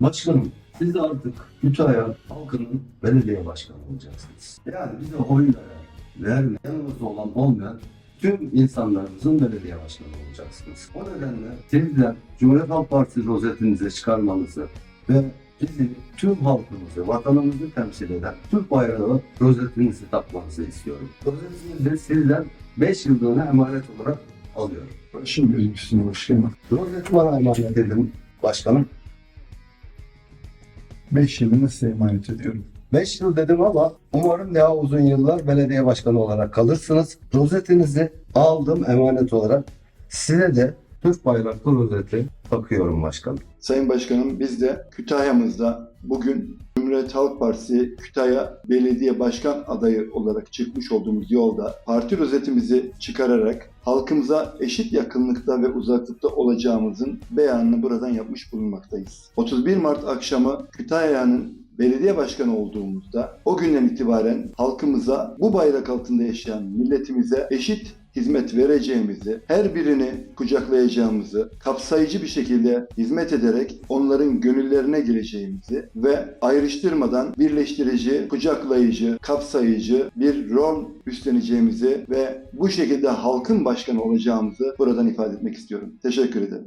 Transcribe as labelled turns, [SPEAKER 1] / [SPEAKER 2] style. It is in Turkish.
[SPEAKER 1] Başkanım, siz de artık Kütahya halkının belediye başkanı olacaksınız. Yani bize oy veren, vermeyen, yanımızda olan olmayan tüm insanlarımızın belediye başkanı olacaksınız. O nedenle sizden Cumhuriyet Halk Partisi rozetinize çıkarmanızı ve bizi tüm halkımızı, vatanımızı temsil eden Türk bayrağı rozetinizi takmanızı istiyorum. Rozetinizi sizden 5 yıllığına emanet olarak alıyorum.
[SPEAKER 2] Başım gözüksün başkanım.
[SPEAKER 1] Rozeti bana emanet edin başkanım.
[SPEAKER 2] 5 yılını size emanet ediyorum.
[SPEAKER 1] 5 yıl dedim ama umarım daha uzun yıllar belediye başkanı olarak kalırsınız. Rozetinizi aldım emanet olarak. Size de Türk bayraklı rozeti takıyorum başkanım.
[SPEAKER 2] Sayın Başkanım biz de Kütahya'mızda bugün Cumhuriyet Halk Partisi Kütahya Belediye Başkan adayı olarak çıkmış olduğumuz yolda parti rozetimizi çıkararak halkımıza eşit yakınlıkta ve uzaklıkta olacağımızın beyanını buradan yapmış bulunmaktayız. 31 Mart akşamı Kütahya'nın belediye başkanı olduğumuzda o günden itibaren halkımıza bu bayrak altında yaşayan milletimize eşit hizmet vereceğimizi, her birini kucaklayacağımızı, kapsayıcı bir şekilde hizmet ederek onların gönüllerine gireceğimizi ve ayrıştırmadan birleştirici, kucaklayıcı, kapsayıcı bir rol üstleneceğimizi ve bu şekilde halkın başkanı olacağımızı buradan ifade etmek istiyorum. Teşekkür ederim.